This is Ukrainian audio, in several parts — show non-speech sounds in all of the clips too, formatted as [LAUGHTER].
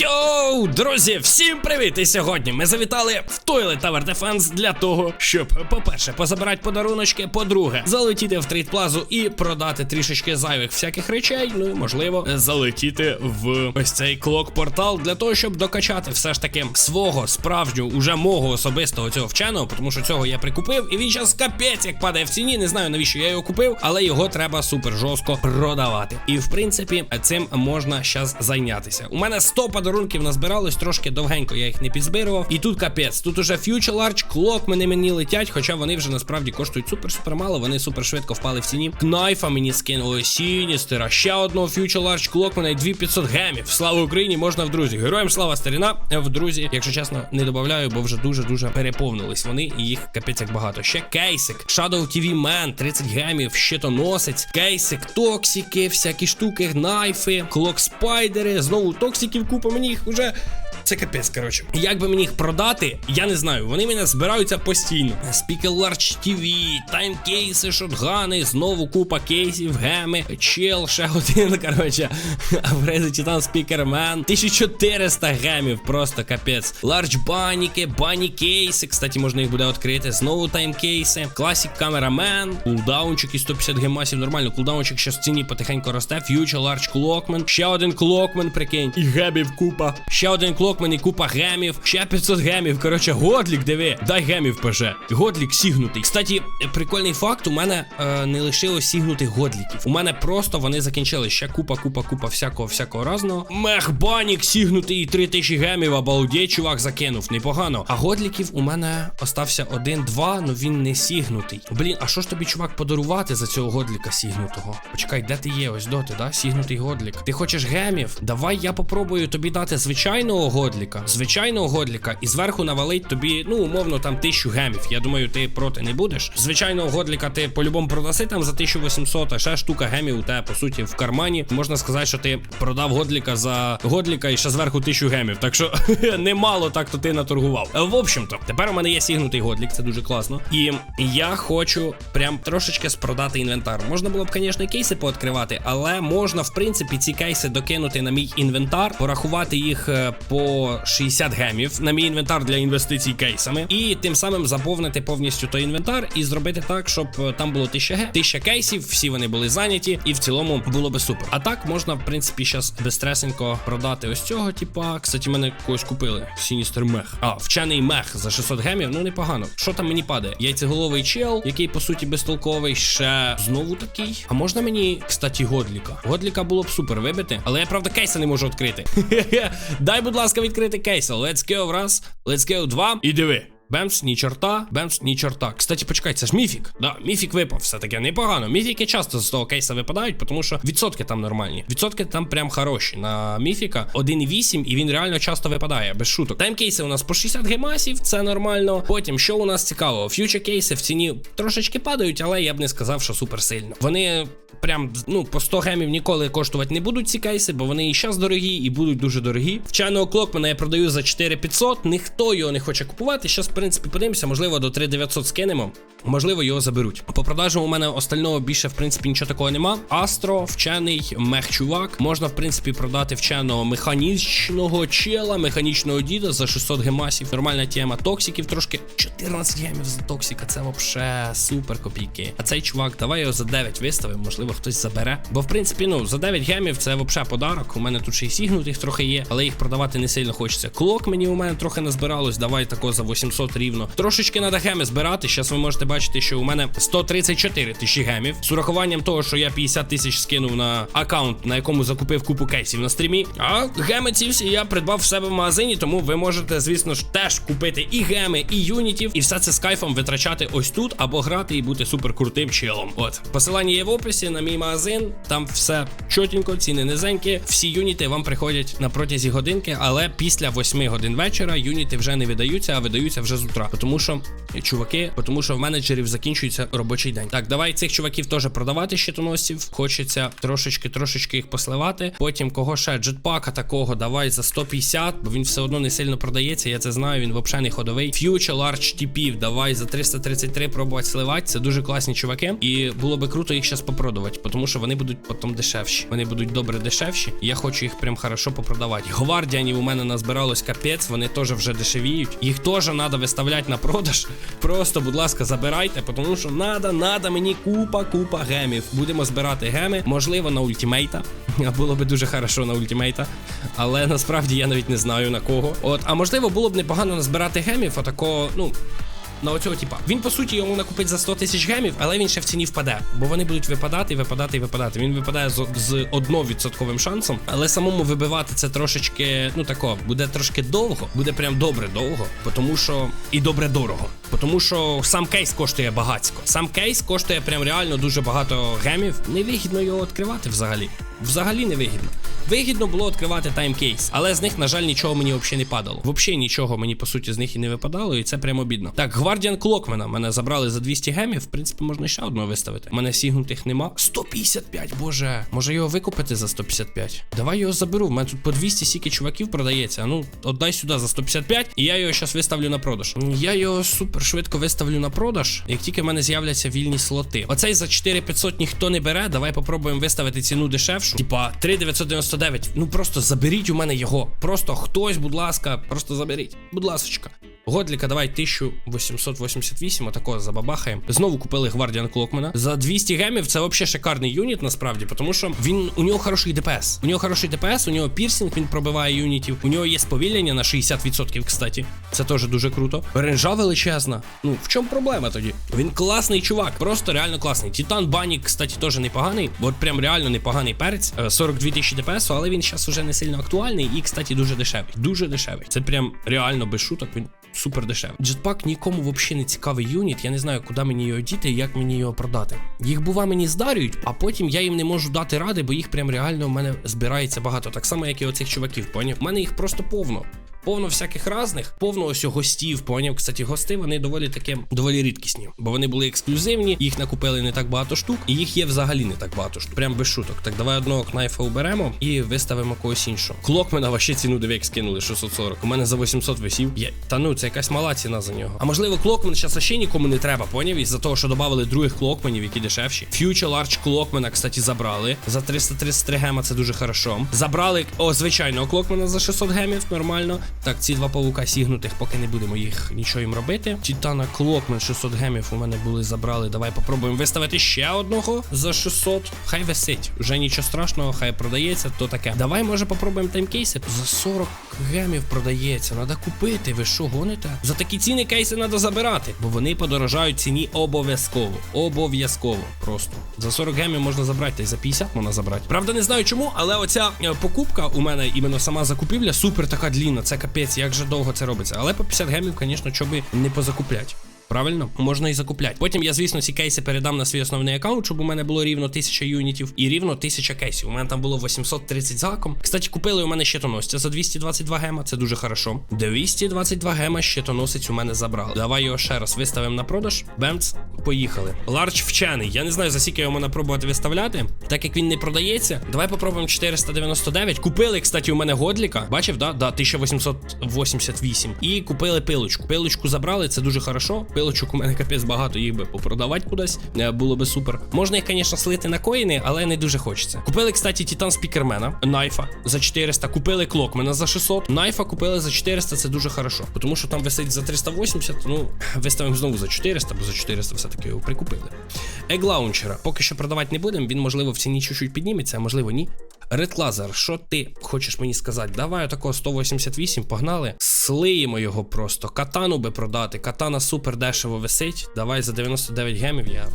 Yo. Йоу, друзі, всім привіт! І сьогодні ми завітали в Toilet Tower Defense для того, щоб, по-перше, позабирати подаруночки, по-друге, залетіти в трейдплазу і продати трішечки зайвих всяких речей. Ну і можливо, залетіти в ось цей клок-портал для того, щоб докачати все ж таки свого справжнього, уже мого особистого цього вченого, тому що цього я прикупив, і він зараз капець як падає в ціні. Не знаю навіщо я його купив, але його треба супер жорстко продавати. І в принципі, цим можна зараз зайнятися. У мене 100 подарунків назбиралось трошки довгенько, я їх не підзбирував. І тут капець. Тут уже Future Large, клок мене мені летять, хоча вони вже насправді коштують супер-супер мало. Вони супер швидко впали в ціні. Кнайфа мені скинули Сіністера. Ще одного Future Large клок мене 2500 гемів. Слава Україні, можна в друзі. Героям слава старіна. В друзі, якщо чесно, не додаю, бо вже дуже-дуже переповнились вони, і їх капець як багато. Ще кейсик, Shadow TV Man, 30 гемів, щитоносець, кейсик, токсики, всякі штуки, найфи, клок спайдери, знову токсиків купа, мені їх уже. Yeah. Це капець, коротше. Як би мені їх продати, я не знаю. Вони мене збираються постійно. Speaker Large TV, таймкейси, шотгани, знову купа кейсів, геми, чел, ще один, [LAUGHS] коротше. Аврези Титан Спікермен. 1400 гемів, просто капець. Large баніки, бані кейси. Кстати, можна їх буде відкрити. Знову таймкейси. Класік камерамен. Кулдаунчик і 150 гемасів. Нормально. Кулдаунчик ще в ціні потихеньку росте. Future Large Clockman. Ще один Clockman, прикинь. І гемів купа. Ще один Clockman і купа гемів. Ще 500 гемів. Коротше, Годлік, диви. Дай гемів ПЖ. Годлік сігнутий. Кстати, прикольний факт. У мене е, не лишилось сігнутих годліків. У мене просто вони закінчились. Ще купа, купа, купа всякого, всякого разного. Мехбанік сігнутий і 3000 гемів. Обалдеть, чувак закинув. Непогано. А годліків у мене остався один-два, но він не сігнутий. Блін, а що ж тобі, чувак, подарувати за цього годліка сігнутого? Почекай, де ти є? Ось доти, да? Сігнутий годлік. Ти хочеш гемів? Давай я попробую тобі дати звичайного годліка. Звичайного годліка, і зверху навалить тобі, ну, умовно, там тисячу гемів. Я думаю, ти проти не будеш. Звичайного годліка ти по-любому продаси там за 1800, а ще штука гемів у тебе, по суті, в кармані. Можна сказати, що ти продав годліка за годліка і ще зверху тисячу гемів. Так що [LAUGHS] немало так то ти наторгував. В общем-то, тепер у мене є сігнутий годлік, це дуже класно. І я хочу прям трошечки спродати інвентар. Можна було б, звісно, кейси пооткривати, але можна, в принципі, ці кейси докинути на мій інвентар, порахувати їх е, по 60 гемів на мій інвентар для інвестицій кейсами, і тим самим заповнити повністю той інвентар і зробити так, щоб е, там було 1000 ге, 1000 кейсів, всі вони були зайняті, і в цілому було би супер. А так можна, в принципі, зараз безстресенько продати ось цього, типа. Кстати, мене когось купили. Сіністер мех. А, вчений мех за 600 гемів, ну непогано. Що там мені падає? Яйцеголовий чел, який по суті безтолковий, ще знову такий. А можна мені, кстати, годліка? Годліка було б супер вибити, але я правда кейса не можу відкрити. [LAUGHS] Дай, будь ласка, відкрити кейса. Let's go раз, let's go два. І диви. Бемс, ні чорта, бемс, ні чорта. Кстати, почекай, це ж міфік. Да, міфік випав, все таки непогано. Міфіки часто з того кейса випадають, тому що відсотки там нормальні. Відсотки там прям хороші. На міфіка 1,8 і він реально часто випадає, без шуток. Таймкейси у нас по 60 гемасів, це нормально. Потім, що у нас цікаво, фьючер кейси в ціні трошечки падають, але я б не сказав, що супер сильно. Вони прям ну по 100 гемів ніколи коштувати не будуть ці кейси, бо вони і зараз дорогі, і будуть дуже дорогі. Вченого клокмена я продаю за 4500, ніхто його не хоче купувати. Щас, принципі, подивимося, можливо, до 3900 скинемо. Можливо, його заберуть. По продажам у мене остального більше, в принципі, нічого такого нема. Астро, вчений мех-чувак. Можна, в принципі, продати вченого механічного чела, механічного діда за 600 гемасів. Нормальна тема. Токсиків трошки 14 гемів за токсика. Це вообще супер копійки. А цей чувак, давай його за 9 виставимо, можливо, хтось забере. Бо, в принципі, ну, за 9 гемів це вообще подарок. У мене тут ще й сігнутих трохи є, але їх продавати не сильно хочеться. Клок мені у мене трохи назбиралось. Давай тако за 800 рівно. Трошечки треба геми збирати. Зараз ви можете бачити, що у мене 134 тисячі гемів. З урахуванням того, що я 50 тисяч скинув на аккаунт, на якому закупив купу кейсів на стрімі. А геми ці всі я придбав в себе в магазині, тому ви можете, звісно ж, теж купити і геми, і юнітів, і все це з кайфом витрачати ось тут, або грати і бути супер крутим челом. От посилання є в описі на мій магазин. Там все чотенько, ціни низенькі. Всі юніти вам приходять на протязі годинки, але після 8 годин вечора юніти вже не видаються, а видаються вже з утра. Тому що, е, чуваки, тому що в менеджерів закінчується робочий день. Так, давай цих чуваків теж продавати щитоносців. Хочеться трошечки, трошечки їх посливати. Потім кого ще джетпака такого давай за 150, бо він все одно не сильно продається. Я це знаю. Він взагалі не ходовий. Future Large TP давай за 333 пробувати сливати. Це дуже класні чуваки. І було би круто їх зараз попродувати, тому що вони будуть потім дешевші. Вони будуть добре дешевші. Я хочу їх прям хорошо попродавати. Гвардіанів у мене назбиралось капець, вони теж вже дешевіють. Їх теж треба виставляти на продаж. Просто, будь ласка, забирайте, тому що надо, надо мені купа, купа гемів. Будемо збирати геми, можливо, на ультимейта. [LAUGHS] Було би дуже хорошо на ультимейта. Але насправді я навіть не знаю на кого. От, а можливо, було б непогано назбирати гемів, отакого, ну. На оцього типа. Він по суті йому накупить за 100 тисяч гемів, але він ще в ціні впаде. Бо вони будуть випадати, випадати і випадати. Він випадає з, з 1% шансом, але самому вибивати це трошечки, ну тако, буде трошки довго, буде прям добре довго, тому що і добре дорого. Тому що сам кейс коштує багацько. Сам кейс коштує прям реально дуже багато гемів. Невигідно його відкривати взагалі. Взагалі невигідно. Вигідно було відкривати таймкейс, але з них, на жаль, нічого мені взагалі не падало. Взагалі нічого мені по суті з них і не випадало, і це прямо обідно. Так, Гвардіан Клокмена мене забрали за 200 гемів. В принципі, можна ще одного виставити. У мене сігнутих нема. 155, боже. Може його викупити за 155? Давай його заберу. У мене тут по 200 сіки чуваків продається. Ну, отдай сюди за 155, і я його зараз виставлю на продаж. Я його супер швидко виставлю на продаж, як тільки в мене з'являться вільні слоти. Оцей за 4500 ніхто не бере. Давай попробуємо виставити ціну дешевшу. Типа 3999. Ну просто заберіть у мене його. Просто хтось, будь ласка, просто заберіть. Будь ласочка. Годліка, давай 1888, отакого забабахаємо. Знову купили Гвардіан Клокмена. За 200 гемів це взагалі шикарний юніт, насправді, тому що він у нього хороший ДПС. У нього хороший ДПС, у нього пірсінг, він пробиває юнітів. У нього є сповільнення на 60%, кстати. Це теж дуже круто. Ренжа величезна. Ну, в чому проблема тоді? Він класний чувак, просто реально класний. Титан Банік, кстати, теж непоганий. От прям реально непоганий перець. Е, 42 тисячі ДПС, але він зараз уже не сильно актуальний і, кстати, дуже дешевий. Дуже дешевий. Це прям реально без шуток. Він супер дешевий. Джетпак нікому взагалі не цікавий юніт. Я не знаю, куди мені його діти як мені його продати. Їх бува мені здарюють, а потім я їм не можу дати ради, бо їх прям реально в мене збирається багато. Так само, як і оцих чуваків, поняв? У мене їх просто повно. Повно всяких разних, повно ось гостів, поняв. Кстати, гости вони доволі таке доволі рідкісні, бо вони були ексклюзивні, їх накупили не так багато штук, і їх є взагалі не так багато штук. Прям без шуток. Так, давай одного кнайфа уберемо і виставимо когось іншого. Клокмена вообще ціну диви, скинули 640. У мене за 800 висів. Є. Та ну, це якась мала ціна за нього. А можливо, клокмен зараз ще нікому не треба, поняв? Із-за того, що додали других клокменів, які дешевші. Future Large клокмена, кстати, забрали. За 333 гема це дуже хорошо. Забрали о, звичайного клокмена за 600 гемів, нормально. Так, ці два павука сігнутих, поки не будемо їх нічого їм робити. Титана Клокмен 600 гемів у мене були забрали. Давай попробуємо виставити ще одного за 600. Хай висить. Вже нічого страшного, хай продається, то таке. Давай, може, попробуємо таймкейси. За 40 гемів продається. Надо купити. Ви що гоните? За такі ціни кейси треба забирати, бо вони подорожають ціні обов'язково. Обов'язково. Просто. За 40 гемів можна забрати, та й за 50 можна забрати. Правда, не знаю чому, але оця е, покупка у мене іменно сама закупівля супер така длінна. Це капець, як же довго це робиться. Але по 50 гемів, звісно, чоби не позакуплять. Правильно, можна і закупляти. Потім я, звісно, ці кейси передам на свій основний аккаунт, щоб у мене було рівно 1000 юнітів і рівно 1000 кейсів. У мене там було 830 заком. Кстати, купили у мене щитоносця за 222 гема. Це дуже хорошо. 222 гема щитоносець у мене забрали. Давай його ще раз виставимо на продаж. Бемц, поїхали. Ларч вчений. Я не знаю, за скільки його можна пробувати виставляти. Так як він не продається, давай попробуємо 499. Купили, кстати, у мене годліка. Бачив, да? Да, 1888. І купили пилочку. Пилочку забрали, це дуже хорошо. Пилочок у мене капець багато, їх би попродавати кудись. Е, Було би супер. Можна їх, звісно, слити на коїни, але не дуже хочеться. Купили, кстати, Титан Спікермена, Найфа за 400. Купили Клокмена за 600. Найфа купили за 400, це дуже хорошо. Тому що там висить за 380, ну, виставимо знову за 400, бо за 400 все-таки його прикупили. Еглаунчера поки що продавати не будемо. Він, можливо, в ціні чуть-чуть підніметься, а можливо, ні. Ред Лазер, що ти хочеш мені сказати? Давай отакого 188, погнали. Слиємо його просто. Катану би продати. Катана супер дешево висить. Давай за 99 гемів я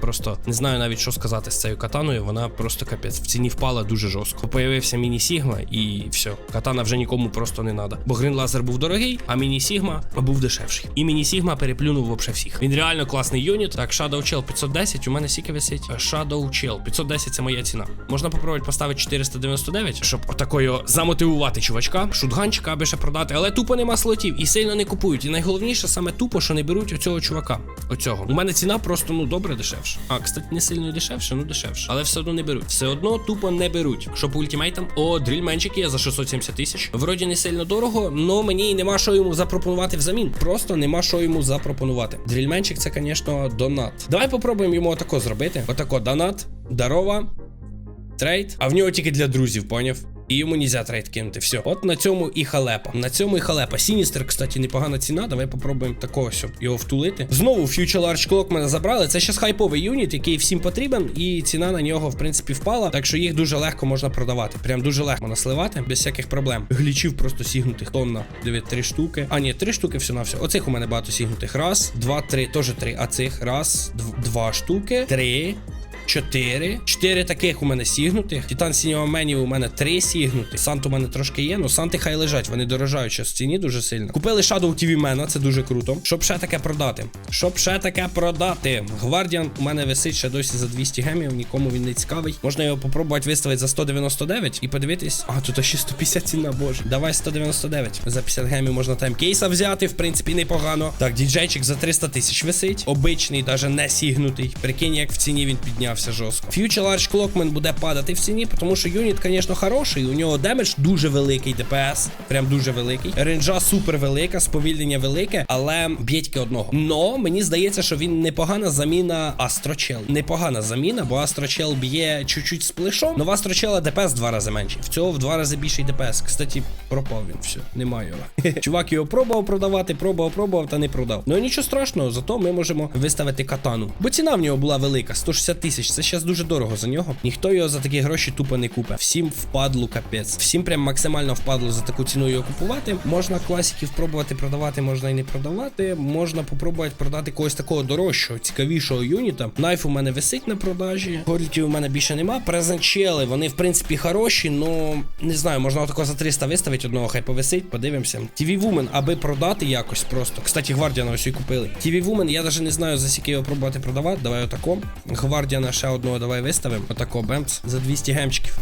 Просто не знаю навіть, що сказати з цією катаною. Вона просто капець. В ціні впала дуже жорстко. Появився міні Сігма, і все. Катана вже нікому просто не треба. Бо Грин Лазер був дорогий, а міні Сігма був дешевший. І міні Сігма переплюнув вообще всіх. Він реально класний юніт. Так, Shadow Chill 510. У мене скільки висить? Shadow Chill 510 це моя ціна. Можна попробувати поставити 499, щоб отакою замотивувати чувачка, шутганчика, аби ще продати, але тупо нема слотів і сильно не купують. І найголовніше саме тупо, що не беруть оцього чувака. Оцього. У мене ціна просто ну добре дешевше. А, кстати, не сильно дешевше, ну дешевше. Але все одно не беруть. Все одно тупо не беруть. Що по ультимейтам? О, дрільменчик є за 670 тисяч. Вроді не сильно дорого, але мені нема що йому запропонувати взамін. Просто нема що йому запропонувати. Дрільменчик це, звісно, донат. Давай попробуємо йому отако зробити. Отако донат, дарова, трейд, а в нього тільки для друзів, поняв? І йому нельзя трейд кинути. Все. От на цьому і халепа. На цьому і халепа. Сіністер, кстати, непогана ціна. Давай попробуємо такого, щоб його втулити. Знову Future Large Clock мене забрали. Це щас хайповий юніт, який всім потрібен, і ціна на нього, в принципі, впала. Так що їх дуже легко можна продавати. Прям дуже легко насливати, без всяких проблем. Глічів просто сігнутих тонна. Диви, три штуки. А, ні, три штуки все на все. Оцих у мене багато сігнутих. Раз, два, три. Теж три. А цих раз, дв- два штуки, три. Чотири. Чотири таких у мене сігнутих. Титан сінього мені у мене три сігнутих. Сант у мене трошки є, ну санти хай лежать, вони дорожають зараз в ціні дуже сильно. Купили Shadow TV Мена, це дуже круто. Щоб ще таке продати. Щоб ще таке продати. Гвардіан у мене висить ще досі за 200 гемів, нікому він не цікавий. Можна його попробувати виставити за 199 і подивитись. А, тут ще 150 ціна, боже. Давай 199. За 50 гемів можна там кейса взяти, в принципі, непогано. Так, діджейчик за 300 тисяч висить. Обичний, навіть не сігнутий. Прикинь, як в ціні він піднявся жорстко. Future Large Clockman буде падати в ціні, тому що юніт, звісно, хороший. У нього демедж дуже великий ДПС. Прям дуже великий. Ренджа супер велика, сповільнення велике, але б'є одного. Но мені здається, що він непогана заміна Астрочел. Непогана заміна, бо Астрочел б'є чуть-чуть з плешом. Нова Астрочела ДПС два рази менший. В цього в два рази більший ДПС. Кстати, пропав він. Все, немає його. [LAUGHS] Чувак його пробував продавати, пробував, пробував та не продав. Ну нічого страшного, зато ми можемо виставити катану. Бо ціна в нього була велика, 160 тисяч. Це зараз дуже дорого за нього. Ніхто його за такі гроші тупо не купить. Всім впадлу капець. Всім прям максимально впадло за таку ціну його купувати. Можна класиків пробувати продавати, можна і не продавати. Можна попробувати продати когось такого дорожчого, цікавішого юніта. Найф у мене висить на продажі. Голітів у мене більше нема. Презенчели, вони в принципі хороші, но не знаю, можна отако за 300 виставити одного, хай повисить, подивимося. TV Woman, аби продати якось просто. Кстати, Гвардіана ось і купили. TV Woman, я навіть не знаю, за скільки його пробувати продавати. Давай отако. Гвардіана ще одного давай виставимо. Отако, бемц, за 200 гемчиків.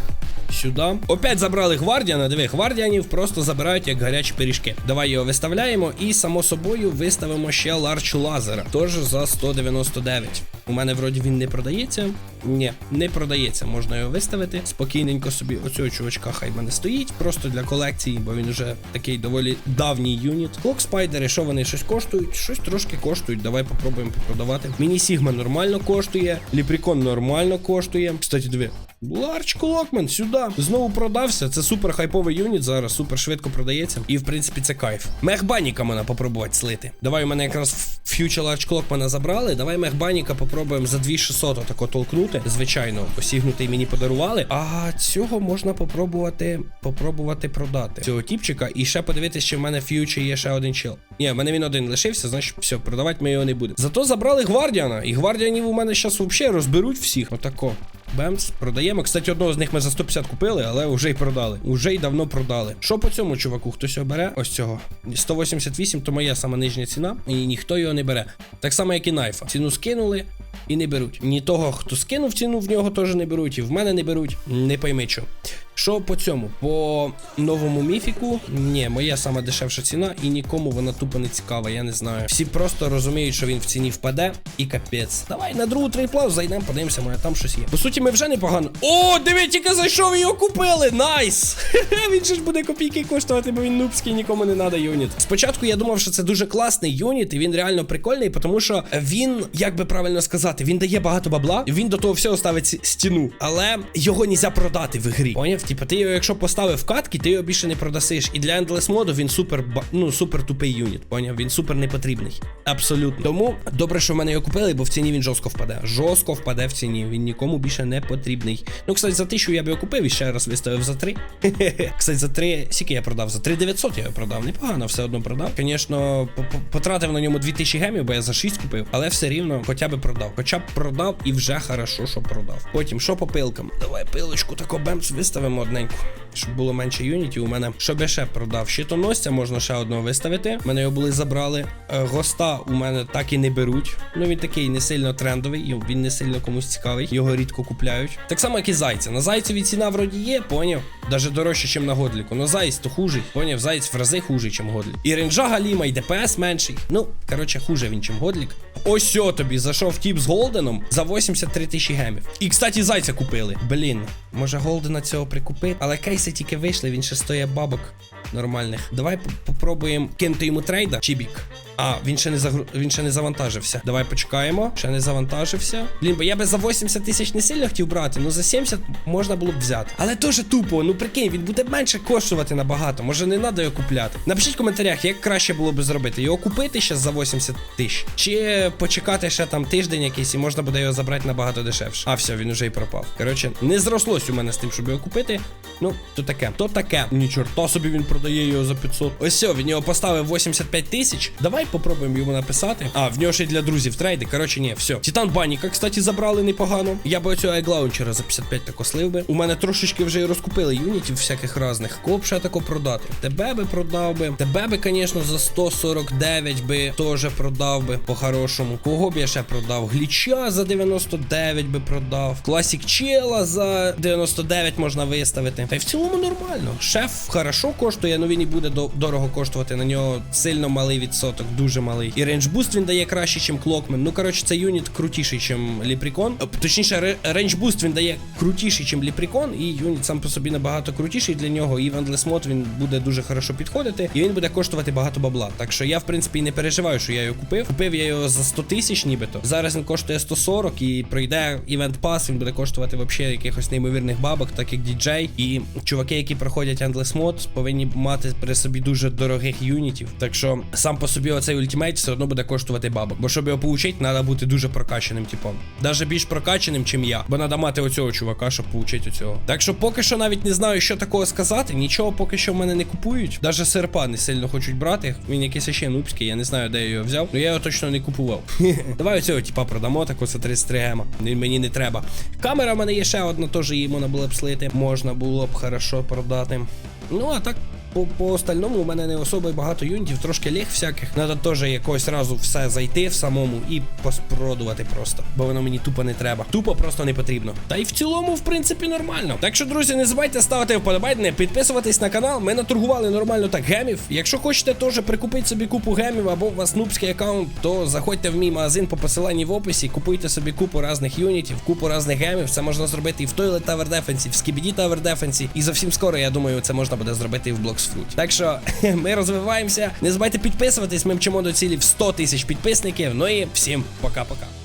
Сюди. Опять забрали гвардіана. Диви, гвардіанів просто забирають як гарячі пиріжки. Давай його виставляємо і само собою виставимо ще ларч лазера. Тож за 199. У мене вроді він не продається. Ні, не продається. Можна його виставити. Спокійненько собі. Оцього чувачка хай мене стоїть. Просто для колекції, бо він вже такий доволі давній юніт. Клок спайдери, що вони щось коштують? Щось трошки коштують. Давай попробуємо продавати. Міні Сігма нормально коштує. Ліпрікон нормально коштує. Кстати, диви. Ларч Клокмен, сюди. Знову продався. Це супер хайповий юніт зараз, супер швидко продається. І в принципі це кайф. Мехбаніка можна попробувати слити. Давай у мене якраз Future Large мене забрали. Давай мехбаніка попробуємо за 2600 отако толкнути. Звичайно, посігнутий мені подарували. А цього можна попробувати попробувати продати. Цього тіпчика. І ще подивитися, чи в мене ф'ючі є ще один чел. Ні, в мене він один лишився, значить, все, продавати ми його не будемо. Зато забрали гвардіана. І гвардіанів у мене зараз взагалі розберуть всіх. Отако. Бемс, продаємо. Кстати, одного з них ми за 150 купили, але вже й продали. Уже й давно продали. Що по цьому чуваку? Хтось його бере? Ось цього. 188 то моя сама нижня ціна, і ніхто його не бере. Так само, як і найфа. Ціну скинули і не беруть. Ні того, хто скинув ціну, в нього теж не беруть, і в мене не беруть. Не пойми що. Що по цьому? По новому міфіку? Ні, моя сама дешевша ціна, і нікому вона тупо не цікава, я не знаю. Всі просто розуміють, що він в ціні впаде, і капець. Давай на другу трейплав зайдемо, подивимося, моя там щось є. По суті, ми вже непогано. О, диви, тільки зайшов і його купили! Найс! [LAUGHS] він же ж буде копійки коштувати, бо він нубський, нікому не треба юніт. Спочатку я думав, що це дуже класний юніт, і він реально прикольний, тому що він, як би правильно сказати, він дає багато бабла, він до того всього ставить стіну, але його нельзя продати в ігрі. Поняв? Типа, ти його, якщо поставив в катки, ти його більше не продасиш. І для Endless моду він супер ну, супер тупий юніт. Поняв? Він супер не потрібний. Абсолютно. Тому добре, що в мене його купили, бо в ціні він жорстко впаде. Жорстко впаде в ціні. Він нікому більше не потрібний. Ну, кстати, за тисячу я б його купив і ще раз виставив за три. [LAUGHS] кстати, за три. Скільки я продав? За 3900 я його продав. Непогано, все одно продав. Звісно, потратив на ньому 2000 гемів, бо я за 6 купив, але все рівно хоча б продав. Хоча б продав і вже хорошо, що продав. Потім, що по пилкам? Давай пилочку тако бемс виставимо одненьку. Щоб було менше юнітів у мене. Щоб я ще продав щитоносця, можна ще одного виставити. Мене його були забрали. Е, Госта у мене так і не беруть. Ну він такий не сильно трендовий, він не сильно комусь цікавий. Його рідко купляють. Так само, як і зайця. На зайцеві ціна вроді є, поняв? Даже дорожче, ніж на годліку. Ну зайць то хужий. Поняв, зайць в рази хужий, ніж годлік. І ренджа галіма, і ДПС менший. Ну, коротше, хуже він, чим годлік. Ось сьо тобі зайшов тіп з голденом за 83 тисячі гемів. І, кстати, зайця купили. Блін, може голдена цього прикупити, але кейси тільки вийшли, він ще стоїть бабок нормальних. Давай попробуємо кинути йому трейда. Чібік. А, він ще не загру... він ще не завантажився. Давай почекаємо. Ще не завантажився. Блін, бо я би за 80 тисяч не сильно хотів брати, ну за 70 можна було б взяти. Але теж тупо, ну прикинь, він буде менше коштувати набагато. Може не треба його купляти. Напишіть в коментарях, як краще було б зробити. Його купити ще за 80 тисяч. Чи почекати ще там тиждень якийсь і можна буде його забрати набагато дешевше. А все, він уже й пропав. Коротше, не зрослось у мене з тим, щоб його купити. Ну, то таке, то таке. Ні, чорта собі він продає його за 500. Ось він його поставив 85 тисяч. Давай попробуємо йому написати. А, в нього ще й для друзів трейди. Коротше, ні, все. Титан Баніка, кстати, забрали непогано. Я би оцього айглаунчера за 55 тако слив би. У мене трошечки вже і розкупили юнітів всяких разних. Кого б ще тако продати? Тебе би продав би. Тебе би, звісно, за 149 би теж продав би по-хорошому. Кого б я ще продав? Гліча за 99 би продав. Класік Чела за 99 можна виставити. Та й в цілому нормально. Шеф хорошо коштує, але він і буде дорого коштувати. На нього сильно малий відсоток, дуже малий. І рейндж буст він дає краще, ніж Клокмен. Ну, коротше, цей юніт крутіший, ніж Ліпрікон. Е, Точніше, ре- рейндж буст він дає крутіший, ніж Ліпрікон, і юніт сам по собі набагато крутіший для нього. І в Endless Mode він буде дуже хорошо підходити, і він буде коштувати багато бабла. Так що я, в принципі, не переживаю, що я його купив. Купив я його за 100 тисяч, нібито. Зараз він коштує 140 і пройде івент пас, він буде коштувати взагалі якихось неймовірних бабок, так як діджей. І чуваки, які проходять Endless Mode, повинні мати при собі дуже дорогих юнітів. Так що сам по собі оцей ультимейт все одно буде коштувати бабок. Бо щоб його получити, треба бути дуже прокачаним, типом. Даже більш прокачаним, чим я. Бо треба мати оцього чувака, щоб получити оцього. Так що поки що навіть не знаю, що такого сказати. Нічого поки що в мене не купують. Даже серпа не сильно хочуть брати. Він якийсь ще нубський, я не знаю, де я його взяв. Ну я його точно не купував. [LAUGHS] Давай оцього типа продамо, так оце 33 гема. Мені не треба. Камера в мене є ще одна, теж її можна було б слити. Можна було б хорошо продати. Ну а так. По, по остальному у мене не особо багато юнітів, трошки ліг всяких. Треба теж якось разу все зайти в самому і поспродувати просто. Бо воно мені тупо не треба. Тупо просто не потрібно. Та й в цілому, в принципі, нормально. Так що, друзі, не забувайте ставити вподобайне, підписуватись на канал. Ми наторгували нормально так гемів. Якщо хочете теж прикупити собі купу гемів або у вас нубський аккаунт, то заходьте в мій магазин по посиланні в описі, купуйте собі купу різних юнітів, купу різних гемів. Це можна зробити і в Toilet Tower Defense, в Skibidi Tower Defense. І зовсім скоро, я думаю, це можна буде зробити і в Blox Fruit. Так що [LAUGHS] ми розвиваємося. Не забувайте підписуватись. Ми мчимо до цілі в 100 тисяч підписників. Ну і всім пока-пока.